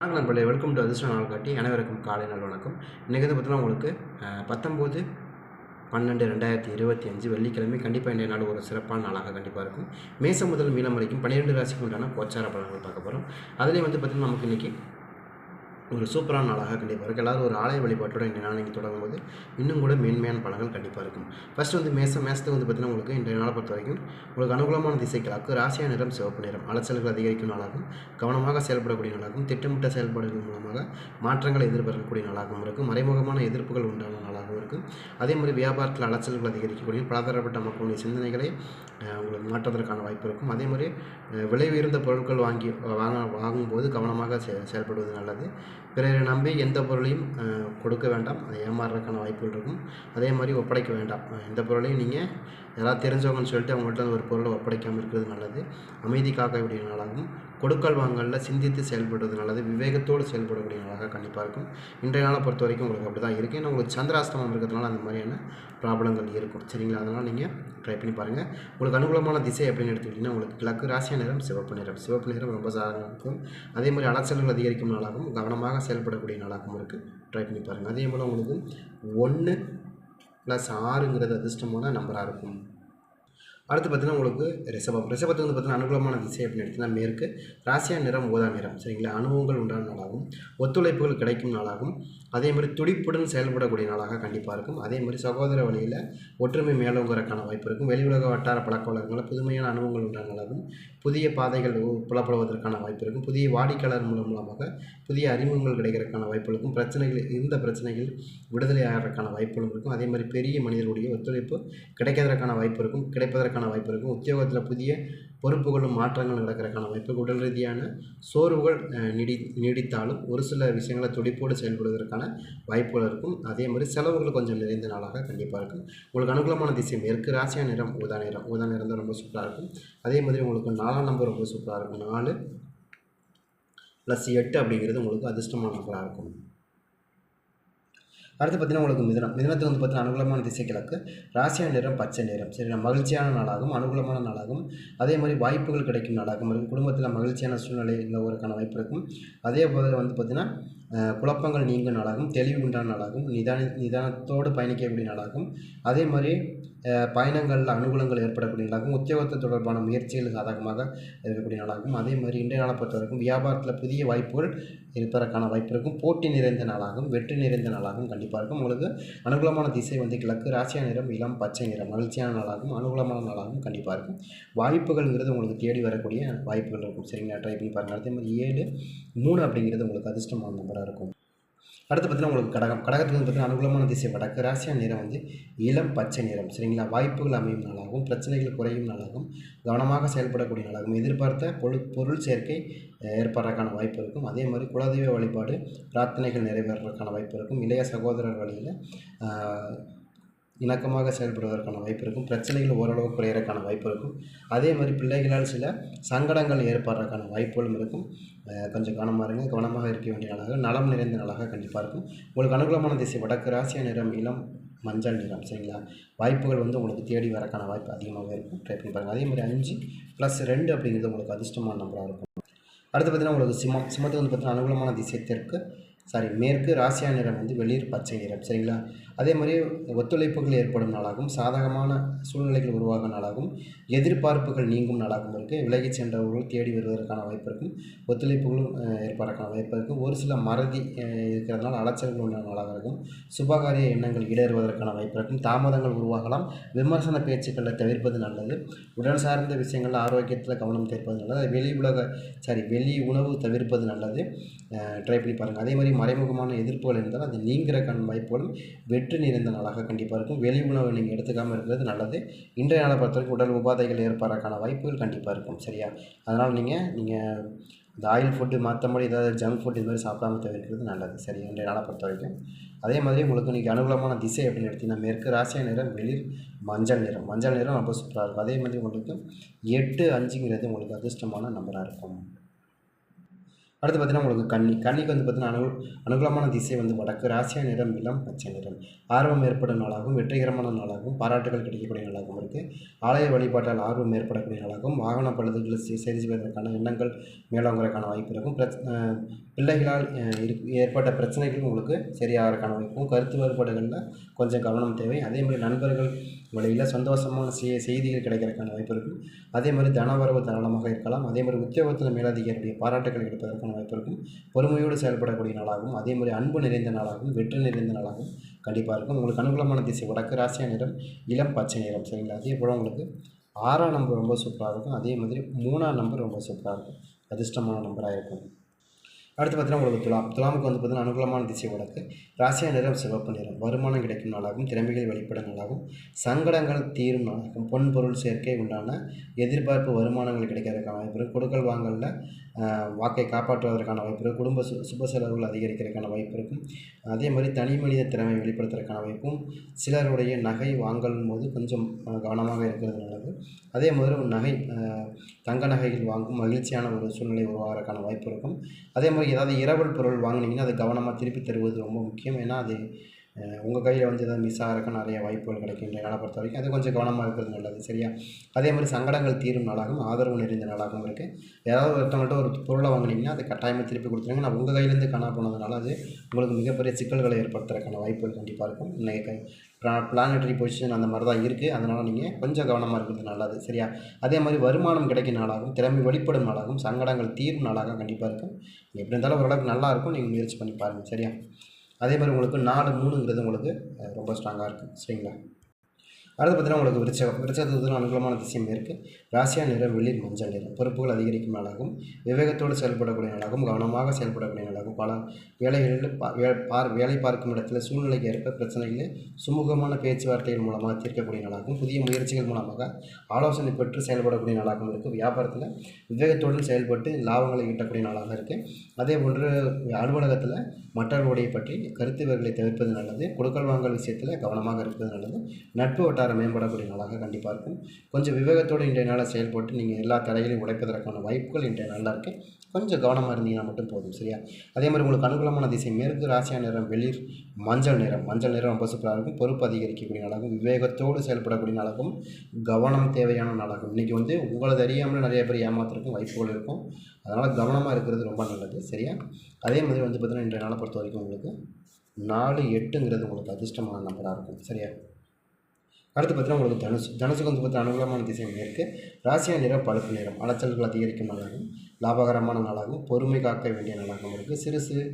வணக்கம் நண்பர்களே welcome to அதிர்ஷ்ட நாள் காட்டி அனைவருக்கும் காலை நாள் வணக்கம். இன்றைக்கி வந்து பார்த்தீங்கன்னா உங்களுக்கு பத்தொம்போது பன்னெண்டு ரெண்டாயிரத்தி இருபத்தி அஞ்சு வெள்ளிக்கிழமை கண்டிப்பாக இன்றைய நாள் ஒரு சிறப்பான நாளாக கண்டிப்பாக இருக்கும். மேசம் முதல் மீனம் வரைக்கும் பன்னிரெண்டு ராசிக்கு உண்டான கோச்சார பலன்கள் பார்க்க போகிறோம் அதுலேயும் வந்து பார்த்திங்கன்னா நமக்கு இன்றைக்கி ஒரு சூப்பரான நாளாக கண்டிப்பாக இருக்கும் எல்லாரும் ஒரு ஆலய வழிபாட்டோட இன்றைய நாள் நீங்கள் தொடங்கும் போது இன்னும் கூட மேன்மையான பலன்கள் கண்டிப்பாக இருக்கும். ஃபர்ஸ்ட் வந்து மேசம் மேசத்துக்கு வந்து பார்த்தீங்கன்னா உங்களுக்கு இன்றைய நாளை பொறுத்த வரைக்கும் உங்களுக்கு அனுகூலமான திசைகளாக்கு ராசியா நிறம் சிவப்பு நிறம். அலைச்சல்கள் அதிகரிக்கும் நாளாகும் கவனமாக செயல்படக்கூடிய நாளாகும் திட்டமிட்ட செயல்பாடுகள் மூலமாக மாற்றங்களை எதிர்பார்க்கக்கூடிய நாளாகவும் இருக்கும். மறைமுகமான எதிர்ப்புகள் உண்டான நாளாகவும் இருக்கும். அதே மாதிரி வியாபாரத்தில் அலைச்சல்கள் அதிகரிக்கக்கூடிய பலதரப்பட்ட மக்களுடைய சிந்தனைகளை உங்களுக்கு மாற்றுவதற்கான வாய்ப்பு இருக்கும். அதே மாதிரி விலை உயர்ந்த பொருட்கள் வாங்கி வாங்க வாங்கும்போது கவனமாக செ செயல்படுவது நல்லது. பிறரை நம்பி எந்த பொருளையும் கொடுக்க வேண்டாம். அதை ஏமாறுறதுக்கான வாய்ப்புகள் இருக்கும். அதே மாதிரி ஒப்படைக்க வேண்டாம். எந்த பொருளையும் நீங்கள் யாராவது தெரிஞ்சவங்கன்னு சொல்லிட்டு அவங்கள்ட்ட ஒரு பொருளை ஒப்படைக்காமல் இருக்கிறது நல்லது. அமைதி காக்க வேண்டிய நாளாகும் கொடுக்கல் வாங்கலில் சிந்தித்து செயல்படுவது நல்லது விவேகத்தோடு செயல்படக்கூடிய நாளாக கண்டிப்பாக இருக்கும். இன்றைய நாளை பொறுத்த வரைக்கும் உங்களுக்கு அப்படி தான் இருக்குது ஏன்னா உங்களுக்கு சந்திராஸ்தமம் இருக்கிறதுனால அந்த மாதிரியான ப்ராப்ளங்கள் இருக்கும். சரிங்களா? அதனால் நீங்கள் ட்ரை பண்ணி பாருங்கள் உங்களுக்கு அனுகூலமான திசை அப்படின்னு எடுத்துக்கிட்டிங்கன்னா உங்களுக்கு கிழக்கு ராசியா நிறம் சிவப்பு நிறம். சிவப்பு நிறம் ரொம்ப சாதாரணமாக இருக்கும் அதே மாதிரி அலைச்சல்கள் அதிகரிக்கும் நாளாகவும் கவனமாக செயல்படக்கூடிய நாளாகவும் இருக்குது ட்ரை பண்ணி பாருங்கள் அதே போல் உங்களுக்கு ஒன்று ப்ளஸ் ஆறுங்கிறது அதிர்ஷ்டமான நம்பராக இருக்கும். அடுத்து பார்த்தீங்கன்னா உங்களுக்கு ரிசபம் ரிசபத்துக்கு வந்து பார்த்தீங்கன்னா அனுகூலமான திசை அப்படின்னு எடுத்தீங்கன்னா மேற்கு. ராசியா நிறம் ஊதா நிறம் சரிங்களா? அனுபவங்கள் உண்டான நாளாகும். ஒத்துழைப்புகள் கிடைக்கும் நாளாகும். அதே மாதிரி துடிப்புடன் செயல்படக்கூடிய நாளாக கண்டிப்பாக இருக்கும். அதே மாதிரி சகோதர வழியில் ஒற்றுமை மேலோங்குறதுக்கான வாய்ப்பு இருக்கும். வெளி உலக வட்டார பழக்க வழக்கங்களில் புதுமையான அனுபவங்கள் உண்டான நாளாகும். புதிய பாதைகள் புலப்படுவதற்கான வாய்ப்பு இருக்கும். புதிய வாடிக்கையாளர் மூலம் மூலமாக புதிய அறிமுகங்கள் கிடைக்கிறதுக்கான வாய்ப்பு இருக்கும். பிரச்சனைகள் இருந்த பிரச்சனைகள் விடுதலை ஆகிறதுக்கான வாய்ப்புகளும் இருக்கும். அதே மாதிரி பெரிய மனிதர்களுடைய ஒத்துழைப்பு கிடைக்கிறதுக்கான வாய்ப்பு இருக்கும். கிடைப்பதற்கான வாய்ப்பு இருக்கும் உத்தியோகத்தில் புதிய பொறுப்புகளும் மாற்றங்கள் நடக்கிறதுக்கான வாய்ப்பு உடல் ரீதியான சோர்வுகள் நீடி நீடித்தாலும் ஒரு சில விஷயங்களை துடிப்போடு செயல்படுவதற்கான வாய்ப்புகள் இருக்கும். அதே மாதிரி செலவுகள் கொஞ்சம் நிறைந்த நாளாக கண்டிப்பாக இருக்கும். உங்களுக்கு அனுகூலமான திசை மேற்கு ராசியா நிறம் ஊதா நிறம் ஊதா நிறம் தான் ரொம்ப சூப்பராக இருக்கும். அதே மாதிரி உங்களுக்கு நாலாம் நம்பர் ரொம்ப சூப்பராக இருக்கும். நாலு ப்ளஸ் எட்டு அப்படிங்கிறது உங்களுக்கு அதிர்ஷ்டமான நம்பராக இருக்கும். அடுத்து பார்த்தீங்கன்னா உங்களுக்கு மிதனம். மிதனத்துக்கு வந்து பார்த்தீங்கன்னா அனுகூலமான திசை கிழக்கு. ராசியான நிறம் பச்சை நிறம் சரி மகிழ்ச்சியான நாளாகும் அனுகூலமான நாளாகும் அதே மாதிரி வாய்ப்புகள் கிடைக்கும் நாளாகும் குடும்பத்தில் மகிழ்ச்சியான சூழ்நிலை ஒருக்கான வாய்ப்பு இருக்கும். அதே போல் வந்து பார்த்திங்கன்னா குழப்பங்கள் நீங்கும் நாளாகும் தெளிவு உண்டான நாளாகும் நிதான நிதானத்தோடு பயணிக்கக்கூடிய நாளாகும். அதே மாதிரி பயணங்களில் அனுகூலங்கள் ஏற்படக்கூடிய நாளாகும் உத்தியோகத்தை தொடர்பான முயற்சிகள் சாதகமாக இருக்கக்கூடிய நாளாகும். அதே மாதிரி இன்றைய நாளை பொறுத்தவரைக்கும் வியாபாரத்தில் புதிய வாய்ப்புகள் இருப்பதற்கான வாய்ப்பு இருக்கும். போட்டி நிறைந்த நாளாகும் வெற்றி நிறைந்த நாளாகவும் கண்டிப்பாக இருக்கும். உங்களுக்கு அனுகூலமான திசை வந்து கிழக்கு ராசியா நிறம் இளம் பச்சை நிறம் மகிழ்ச்சியான நாளாகவும் அனுகூலமான நாளாகவும் கண்டிப்பாக இருக்கும். வாய்ப்புகள்ங்கிறது உங்களுக்கு தேடி வரக்கூடிய வாய்ப்புகள் இருக்கும். சரிங்களா? ட்ரை பண்ணி பாருங்கள் அதே மாதிரி ஏழு மூணு அப்படிங்கிறது உங்களுக்கு அதிர்ஷ்டமான சூப்பராக இருக்கும். அடுத்து பார்த்தீங்கன்னா உங்களுக்கு கடகம். கடகத்துக்கு வந்து பார்த்தீங்கன்னா அனுகூலமான திசை வடக்கு ராசியா நிறம் வந்து இளம் பச்சை நிறம். சரிங்களா? வாய்ப்புகள் அமையும் நாளாகும் பிரச்சனைகள் குறையும் நாளாகும் கவனமாக செயல்படக்கூடிய நாளாகும் எதிர்பார்த்த பொருள் பொருள் சேர்க்கை ஏற்படுறதுக்கான வாய்ப்பு இருக்கும். அதே மாதிரி குலதெய்வ வழிபாடு பிரார்த்தனைகள் நிறைவேறதுக்கான வாய்ப்பு இருக்கும். இளைய சகோதரர் வழியில் இணக்கமாக செயல்படுவதற்கான வாய்ப்பு இருக்கும். பிரச்சனைகள் ஓரளவு குறையிறதுக்கான வாய்ப்பு இருக்கும். அதே மாதிரி பிள்ளைகளால் சில சங்கடங்கள் ஏற்படுறதுக்கான வாய்ப்புகளும் இருக்கும். கொஞ்சம் கவனமாக இருங்க. கவனமாக இருக்க வேண்டிய நாளாக நலம் நிறைந்த நாளாக கண்டிப்பாக இருக்கும். உங்களுக்கு அனுகூலமான திசை வடக்கு ராசியா நிறம் இளம் மஞ்சள் நிறம் சரிங்களா? வாய்ப்புகள் வந்து உங்களுக்கு தேடி வரக்கான வாய்ப்பு அதிகமாகவே இருக்கும். ட்ரை பண்ணி பாருங்கள் அதே மாதிரி அஞ்சு ப்ளஸ் ரெண்டு அப்படிங்கிறது உங்களுக்கு அதிர்ஷ்டமான நம்பராக இருக்கும். அடுத்து பார்த்தீங்கன்னா உங்களுக்கு சிம்மம். சிம்மத்துக்கு வந்து பார்த்தீங்கன்னா அனுகூலமான திசை தெற்கு சாரி மேற்கு ராசியா நிறம் வந்து வெளிர் பச்சை நிறம் சரிங்களா? அதே மாதிரி ஒத்துழைப்புகள் ஏற்படும் நாளாகவும் சாதகமான சூழ்நிலைகள் உருவாகும் நாளாகவும் எதிர்பார்ப்புகள் நீங்கும் நாளாகவும் இருக்குது விலகிச் சென்றவர்கள் தேடி வருவதற்கான வாய்ப்பு இருக்கும். ஒத்துழைப்புகளும் ஏற்பாடுக்கான வாய்ப்பு இருக்கும் ஒரு சில மறதி இருக்கிறதுனால அலைச்சல்கள் உண்டான நாளாக இருக்கும். சுபகாரிய எண்ணங்கள் இடறுவதற்கான வாய்ப்பு இருக்கும். தாமதங்கள் உருவாகலாம். விமர்சன பேச்சுக்களை தவிர்ப்பது நல்லது. உடல் சார்ந்த விஷயங்கள் ஆரோக்கியத்தில் கவனம் தேர்ப்பது நல்லது. வெளி உலக சாரி வெளி உணவு தவிர்ப்பது நல்லது. ட்ரை பண்ணி பாருங்கள் அதே மாதிரி மறைமுகமான எதிர்ப்புகள் இருந்தால் அது நீங்கிறக்கான வாய்ப்புகளும் வெற்றி நிறைந்த நாளாக கண்டிப்பாக இருக்கும். வெளி உணவு நீங்கள் எடுத்துக்காமல் இருக்கிறது நல்லது. இன்றைய நாளை பொறுத்த வரைக்கும் உடல் உபாதைகள் ஏற்படுறதுக்கான வாய்ப்புகள் கண்டிப்பாக இருக்கும். சரியா? அதனால் நீங்கள் நீங்கள் இந்த ஆயில் ஃபுட்டு மற்றபடி ஏதாவது ஜங்க் ஃபுட் இது மாதிரி சாப்பிடாம தவிர்க்கிறது நல்லது. சரி இன்றைய நாளை பொறுத்த வரைக்கும் அதே மாதிரி உங்களுக்கு இன்றைக்கி அனுகூலமான திசை அப்படின்னு எடுத்திங்கன்னா மேற்கு ராசிய நிறம் வெளிர் மஞ்சள் நிறம். மஞ்சள் நிறம் ரொம்ப சூப்பராக இருக்கும். அதே மாதிரி உங்களுக்கு எட்டு அஞ்சுங்கிறது உங்களுக்கு அதிர்ஷ்டமான நம்பராக இருக்கும். அடுத்து பார்த்தீங்கன்னா உங்களுக்கு கன்னி. கன்னிக்கு வந்து பார்த்தீங்கன்னா அனு அனுகூலமான திசை வந்து வடக்கு. ராசியா நிறம் இளம் பச்சை நிறம். ஆர்வம் ஏற்படும் நாளாகவும் வெற்றிகரமான நாளாகவும் பாராட்டுகள் கிடைக்கக்கூடிய நாளாகவும் இருக்குது ஆலய வழிபாட்டால் ஆர்வம் ஏற்படக்கூடிய நாளாகவும் வாகன பழுதுகளை சரி செய்வதற்கான எண்ணங்கள் மேலோங்கிறதுக்கான வாய்ப்பு இருக்கும். பிரச் பிள்ளைகளால் ஏற்பட்ட பிரச்சனைகள் உங்களுக்கு சரியாகிறதுக்கான வாய்ப்பும் கருத்து வேறுபாடுகளில் கொஞ்சம் கவனம் தேவை. அதே மாதிரி நண்பர்கள் வழியில் சந்தோஷமான செய் செய்திகள் கிடைக்கிறதுக்கான வாய்ப்பு இருக்கும். அதே மாதிரி தனவரவு தாராளமாக இருக்கலாம். அதே மாதிரி உத்தியோகத்தில் மேலதிகாரியுடைய பாராட்டுகள் கிடைப்பதற்கான வாய்ப்பு இருக்கும் பொறுமையோடு செயல்படக்கூடிய நாளாகவும் அதே மாதிரி அன்பு நிறைந்த நாளாகவும் வெற்றி நிறைந்த நாளாகவும் கண்டிப்பாக இருக்கும். உங்களுக்கு அனுகூலமான திசை வடக்கு ராசியா நிறம் இளம் பச்சை நிறம் சரிங்களா? அதே போல் உங்களுக்கு ஆறாம் நம்பர் ரொம்ப சூப்பராக இருக்கும். அதே மாதிரி மூணாம் நம்பர் ரொம்ப சூப்பராக இருக்கும். அதிர்ஷ்டமான நம்பராக இருக்கும். அடுத்து பார்த்தீங்கன்னா உங்களுக்கு துலாம். துலாமுக்கு வந்து பார்த்தீங்கன்னா அனுகூலமான திசை வழக்கு ராசியா நிறம் சிவப்பு நிறம். வருமானம் கிடைக்கும் நாளாகவும் திறமைகள் வெளிப்படும் நாளாகவும் சங்கடங்கள் தீரும் நாளாகவும் பொன் பொருள் சேர்க்கை உண்டான எதிர்பார்ப்பு வருமானங்கள் கிடைக்கிறதுக்கான வாய்ப்பு கொடுக்கல் வாங்கலில் வாக்கை காப்பாற்றுவதற்கான வாய்ப்பு இருக்குது குடும்ப சு சுப செலவுகள் அதிகரிக்கிறதுக்கான வாய்ப்பு இருக்கும் அதே மாதிரி தனி மனித திறமை வெளிப்படுத்துறதுக்கான வாய்ப்பும் சிலருடைய நகை வாங்கலும் போது கொஞ்சம் கவனமாக இருக்கிறது நல்லது. அதே மாதிரி ஒரு நகை தங்க நகைகள் வாங்கும் மகிழ்ச்சியான ஒரு சூழ்நிலை உருவாகிறதுக்கான வாய்ப்பு இருக்கும். அதே மாதிரி ஏதாவது இரவல் பொருள் வாங்குனீங்கன்னா அதை கவனமாக திருப்பி தருவது ரொம்ப முக்கியம். ஏன்னா அது உங்கள் கையில் வந்து எதாவது மிஸ் ஆகிறதுக்கு நிறைய வாய்ப்புகள் கிடைக்கும் நாளை பொறுத்த வரைக்கும். அது கொஞ்சம் கவனமாக இருக்கிறது நல்லது சரியா? அதே மாதிரி சங்கடங்கள் தீரும் நாளாகவும் ஆதரவு நிறைந்த நாளாகவும் இருக்குது ஏதாவது ஒருத்தவங்கள்ட்ட ஒரு பொருளை வாங்கினீங்கன்னா அதை கட்டாயமாக திருப்பி கொடுத்துருங்க. நான் உங்கள் கையிலேருந்து காணா போனதுனால அது உங்களுக்கு மிகப்பெரிய சிக்கல்களை ஏற்படுத்துறதுக்கான வாய்ப்புகள் கண்டிப்பாக இருக்கும். இன்றைக்கி பிளானட்டரி பொசிஷன் அந்த மாதிரி தான் இருக்குது அதனால் நீங்கள் கொஞ்சம் கவனமாக இருக்கிறது நல்லது சரியா? அதே மாதிரி வருமானம் கிடைக்கும் நாளாகவும் திறமை வெளிப்படும் நாளாகவும் சங்கடங்கள் தீரும் நாளாக கண்டிப்பாக இருக்கும். எப்படி இருந்தாலும் ஓரளவுக்கு நல்லா இருக்கும். நீங்கள் முயற்சி பண்ணி பாருங்கள் சரியா? அதே மாதிரி உங்களுக்கு நாலு மூணுங்கிறது உங்களுக்கு ரொம்ப ஸ்ட்ராங்காக இருக்குது சரிங்களா? அடுத்து பார்த்தீங்கன்னா உங்களுக்கு விருச்சகம். விருச்சகத்துக்கு அனுகூலமான திசையும் இருக்குது ராசியா நிறம் வெளிர் மஞ்சள் நிறம் பொறுப்புகள் அதிகரிக்கும் நாளாகவும் விவேகத்தோடு செயல்படக்கூடிய நாளாகவும் கவனமாக செயல்படக்கூடிய நாளாகவும் பல வேலைகளில் பா- வே- பார் வேலை பார்க்கும் இடத்துல சூழ்நிலைக்கு ஏற்ப பிரச்சனைகளை சுமூகமான பேச்சுவார்த்தைகள் மூலமாக தீர்க்கக்கூடிய நாளாகவும் புதிய முயற்சிகள் மூலமாக ஆலோசனை பெற்று செயல்படக்கூடிய நாளாகவும் இருக்குது வியாபாரத்தில் விவேகத்துடன் செயல்பட்டு லாபங்களை ஈட்டக்கூடிய நாளாக இருக்குது அதே போன்று அலுவலகத்தில் மற்றவர்களுடைய பற்றி கருத்துவர்களை தவிர்ப்பது நல்லது. கொடுக்கல் வாங்கல் விஷயத்தில் கவனமாக இருப்பது நல்லது. நட்பு வட்டார பொருளாதாரம் மேம்படக்கூடிய நாளாக கண்டிப்பாக இருக்கும். கொஞ்சம் விவேகத்தோடு இன்றைய நாளில் செயல்பட்டு நீங்கள் எல்லா தடைகளையும் உடைப்பதற்கான வாய்ப்புகள் இன்றைய நாளில் இருக்குது கொஞ்சம் கவனமாக இருந்தீங்கன்னா மட்டும் போதும் சரியா? அதே மாதிரி உங்களுக்கு அனுகூலமான திசை மேற்கு ராசியா நிறம் வெளிர் மஞ்சள் நிறம் மஞ்சள் நிறம் ரொம்ப சூப்பராக இருக்கும். பொறுப்பு அதிகரிக்கக்கூடிய நாளாகும் விவேகத்தோடு செயல்படக்கூடிய நாளாகும் கவனம் தேவையான நாளாகும் இன்றைக்கி வந்து உங்களது அறியாமல் நிறைய பேர் ஏமாத்துறதுக்கும் வாய்ப்புகள் இருக்கும். அதனால் கவனமாக இருக்கிறது ரொம்ப நல்லது சரியா? அதே மாதிரி வந்து பார்த்திங்கன்னா இன்றைய நாளை பொறுத்த வரைக்கும் உங்களுக்கு நாலு எட்டுங்கிறது உங்களுக்கு அதிர்ஷ்டமான நம்பராக இருக்கும் சரியா? அடுத்து பார்த்தீங்கன்னா உங்களுக்கு தனுசு. தனுசுக்கு வந்து பார்த்தா அனுகூலமான திசை இருக்குது ராசியா நிறம் பழுப்பு நிறம். அலைச்சல்கள் அதிகரிக்கும் நாளாகும். லாபகரமான நாளாகவும் பொறுமை காக்க வேண்டிய நாளாகவும் இருக்குது சிறு சிறு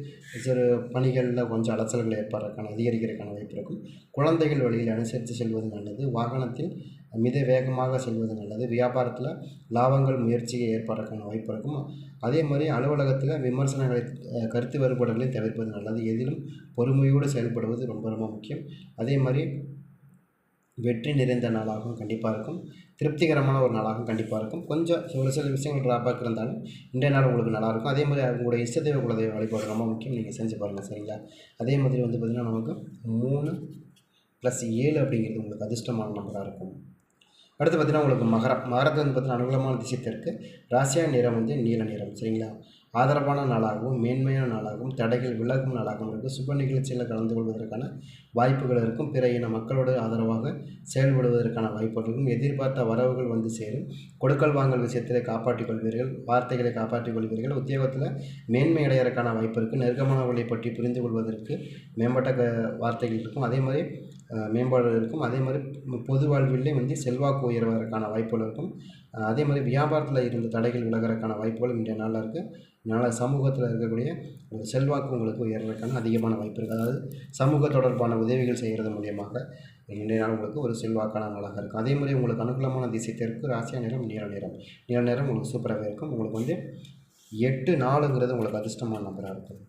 சிறு பணிகளில் கொஞ்சம் அலைச்சல்கள் ஏற்படுறதுக்கான அதிகரிக்கிறதுக்கான வாய்ப்பு இருக்கும். குழந்தைகள் வழியில் அனுசரித்து செல்வது நல்லது. வாகனத்தில் மித வேகமாக செல்வது நல்லது. வியாபாரத்தில் லாபங்கள் முயற்சியை ஏற்படுறதுக்கான வாய்ப்பு இருக்கும். அதே மாதிரி அலுவலகத்தில் விமர்சனங்களை கருத்து வேறுபாடுகளை தவிர்ப்பது நல்லது. எதிலும் பொறுமையோடு செயல்படுவது ரொம்ப ரொம்ப முக்கியம். அதே மாதிரி வெற்றி நிறைந்த நாளாகவும் கண்டிப்பாக இருக்கும். திருப்திகரமான ஒரு நாளாகவும் கண்டிப்பாக இருக்கும். கொஞ்சம் ஒரு சில விஷயங்கள் ட்ராபேக் இருந்தாலும் இன்றைய நாள் உங்களுக்கு நல்லாயிருக்கும் அதே மாதிரி உங்களுடைய இஷ்டதேவ குலதெய்வ வழிபாடு ரொம்ப முக்கியம். நீங்கள் செஞ்சு பாருங்கள் சரிங்களா? அதே மாதிரி வந்து பார்த்திங்கன்னா நமக்கு மூணு ப்ளஸ் ஏழு அப்படிங்கிறது உங்களுக்கு அதிர்ஷ்டமான நம்பராக இருக்கும். அடுத்து பார்த்தீங்கன்னா உங்களுக்கு மகரம். மகரத்தில் வந்து பார்த்தீங்கன்னா அனுகூலமான திசை தெற்கு. ராசியா நிறம் வந்து நீல நிறம் சரிங்களா? ஆதரவான நாளாகவும் மேன்மையான நாளாகவும் தடைகள் விலகும் நாளாகவும் இருக்கும் சுப நிகழ்ச்சியில் கலந்து கொள்வதற்கான வாய்ப்புகள் இருக்கும். பிற இன மக்களோடு ஆதரவாக செயல்படுவதற்கான வாய்ப்புகள் இருக்கும் எதிர்பார்த்த வரவுகள் வந்து சேரும். கொடுக்கல் வாங்கல் விஷயத்தில் காப்பாற்றிக் கொள்வீர்கள் வார்த்தைகளை காப்பாற்றிக் கொள்வீர்கள். உத்தியோகத்தில் மேன்மை அடையறதுக்கான வாய்ப்பு இருக்குது நெருக்கமானவர்களை பற்றி புரிந்து கொள்வதற்கு மேம்பட்ட க வார்த்தைகள் இருக்கும். அதே மாதிரி மேம்பாடு இருக்கும். அதே மாதிரி பொது வாழ்விலே வந்து செல்வாக்கு உயர்வதற்கான வாய்ப்புகள் இருக்கும். அதே மாதிரி வியாபாரத்தில் இருந்த தடைகள் விலகிறதுக்கான வாய்ப்புகள் இன்றைய நாளில் இருக்குது இதனால் சமூகத்தில் இருக்கக்கூடிய ஒரு செல்வாக்கு உங்களுக்கு உயர்வதற்கான அதிகமான வாய்ப்பு இருக்குது அதாவது சமூக தொடர்பான உதவிகள் செய்கிறது மூலியமாக இன்றைய நாள் உங்களுக்கு ஒரு செல்வாக்கான நாளாக இருக்கும். அதே மாதிரி உங்களுக்கு அனுகூலமான திசை தெற்கு ராசியா நேரம் நீல நேரம். நீல நேரம் உங்களுக்கு சூப்பராகவே இருக்கும். உங்களுக்கு வந்து எட்டு நாலுங்கிறது உங்களுக்கு அதிர்ஷ்டமான நம்பராக இருக்கும்.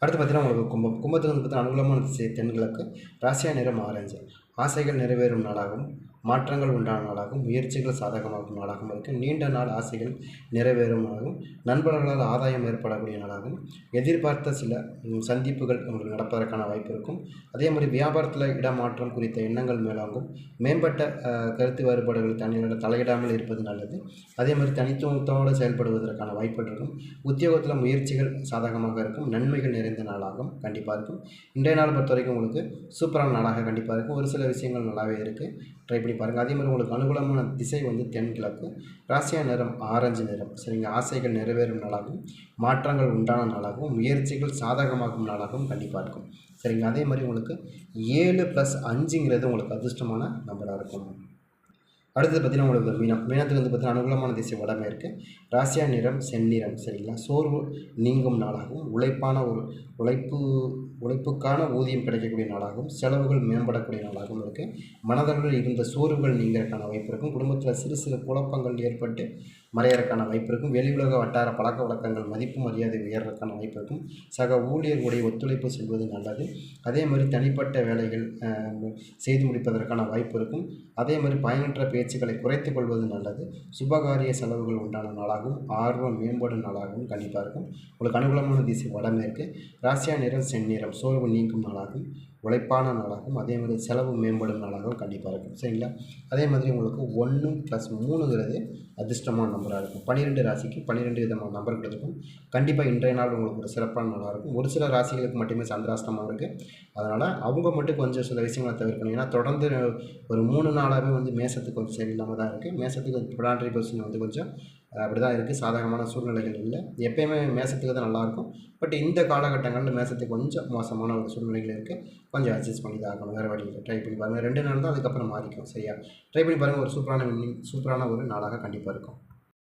அடுத்து பார்த்தீங்கன்னா உங்களுக்கு கும்பம் கும்பத்துக்கு வந்து பார்த்தீங்கன்னா அனுகூலமான திசை தென்கிழக்கு. ராசியா நிறம் ஆரஞ்சு. ஆசைகள் நிறைவேறும் நாளாகவும் மாற்றங்கள் உண்டான நாளாகவும் முயற்சிகள் சாதகமாகும் நாளாகவும் இருக்கும். நீண்ட நாள் ஆசைகள் நிறைவேறும் நாளாகவும் நண்பர்களால் ஆதாயம் ஏற்படக்கூடிய நாளாகவும் எதிர்பார்த்த சில சந்திப்புகள் உங்களுக்கு நடப்பதற்கான வாய்ப்பு இருக்கும். அதே மாதிரி வியாபாரத்தில் இடமாற்றம் குறித்த எண்ணங்கள் மேலாகும். மேம்பட்ட கருத்து வேறுபாடுகள் தனியாக தலையிடாமல் இருப்பது நல்லது. அதே மாதிரி தனித்துவத்தோடு செயல்படுவதற்கான வாய்ப்புகள் இருக்கும். உத்தியோகத்தில் முயற்சிகள் சாதகமாக இருக்கும். நன்மைகள் நிறைந்த நாளாகும் கண்டிப்பாக இருக்கும். இன்றைய நாள் பொறுத்த வரைக்கும் உங்களுக்கு சூப்பரான நாளாக கண்டிப்பாக இருக்கும். ஒரு சில விஷயங்கள் நல்லாவே இருக்குது ட்ரை பண்ணி பாருங்கள் அதே மாதிரி உங்களுக்கு அனுகூலமான திசை வந்து தென்கிழக்கு ராசியா நிறம் ஆரஞ்சு நிறம் சரிங்க. ஆசைகள் நிறைவேறும் நாளாகவும் மாற்றங்கள் உண்டான நாளாகவும் முயற்சிகள் சாதகமாகும் நாளாகவும் கண்டிப்பாக இருக்கும். சரிங்க. அதே மாதிரி உங்களுக்கு ஏழு ப்ளஸ் அஞ்சுங்கிறது உங்களுக்கு அதிர்ஷ்டமான நம்பராக இருக்கும். அடுத்தது பார்த்தீங்கன்னா உங்களுக்கு மீனம். மீனத்துக்கு வந்து பார்த்தீங்கன்னா அனுகூலமான திசை வடமே இருக்குது ராசியா நிறம் செந்நிறம். சரிங்களா? சோர்வு நீங்கும் நாளாகவும் உழைப்பான ஒரு உழைப்பு உழைப்புக்கான ஊதியம் கிடைக்கக்கூடிய நாளாகவும் செலவுகள் மேம்படக்கூடிய நாளாகவும் இருக்குது மனதளவில் இருந்த சோர்வுகள் நீங்கிறதுக்கான வாய்ப்பு இருக்கும். குடும்பத்தில் சிறு சிறு குழப்பங்கள் ஏற்பட்டு மறையறதுக்கான வாய்ப்பு இருக்கும். வெளி உலக வட்டார பழக்க வழக்கங்கள் மதிப்பு மரியாதை உயர்றதுக்கான வாய்ப்பு இருக்கும். சக ஊழியர்களுடைய ஒத்துழைப்பு செல்வது நல்லது. அதே மாதிரி தனிப்பட்ட வேலைகள் செய்து முடிப்பதற்கான வாய்ப்பு இருக்கும். அதே மாதிரி பயனற்ற பேச்சுக்களை குறைத்துக் கொள்வது நல்லது. சுபகாரிய செலவுகள் உண்டான நாளாகவும் ஆர்வம் மேம்படும் நாளாகவும் கண்டிப்பாக இருக்கும். உங்களுக்கு அனுகூலமான திசை வடமேற்கு ராசியா நிறம் செந்நிறம் சோர்வு நீங்கும் நாளாகும். உழைப்பான நாளாகவும் அதே மாதிரி செலவு மேம்படும் நாளாகவும் கண்டிப்பாக இருக்கும். சரிங்களா? அதே மாதிரி உங்களுக்கு ஒன்று ப்ளஸ் மூணுங்கிறது அதிர்ஷ்டமான நம்பராக இருக்கும். பன்னிரெண்டு ராசிக்கு பன்னிரெண்டு விதமான நம்பர் கொடுத்துருக்கும் கண்டிப்பாக இன்றைய நாள் உங்களுக்கு ஒரு சிறப்பான நாளாக இருக்கும். ஒரு சில ராசிகளுக்கு மட்டுமே சந்திராஷ்டமாக இருக்குது அதனால் அவங்க மட்டும் கொஞ்சம் சில விஷயங்களை தவிர்க்கணும். ஏன்னா தொடர்ந்து ஒரு மூணு நாளாகவே வந்து மேசத்துக்கு கொஞ்சம் சரியில்லாமல் தான் இருக்குது மேசத்துக்கு பிராண்டரி பொசிஷன் வந்து கொஞ்சம் அப்படி தான் இருக்குது சாதகமான சூழ்நிலைகள் இல்லை. எப்பயுமே மேசத்துக்கு தான் நல்லாயிருக்கும் பட் இந்த காலகட்டங்களில் மேசத்துக்கு கொஞ்சம் மோசமான ஒரு சூழ்நிலைகள் இருக்குது கொஞ்சம் அட்ஜஸ்ட் பண்ணி தான் ஆகணும். வேறு வழி இல்லை. ட்ரை பண்ணி பாருங்கள் ரெண்டு நாள் தான் அதுக்கப்புறம் மாறிக்கும். சரியா? ட்ரை பண்ணி பாருங்கள் ஒரு சூப்பரான சூப்பரான ஒரு நாளாக கண்டிப்பாக இருக்கும்.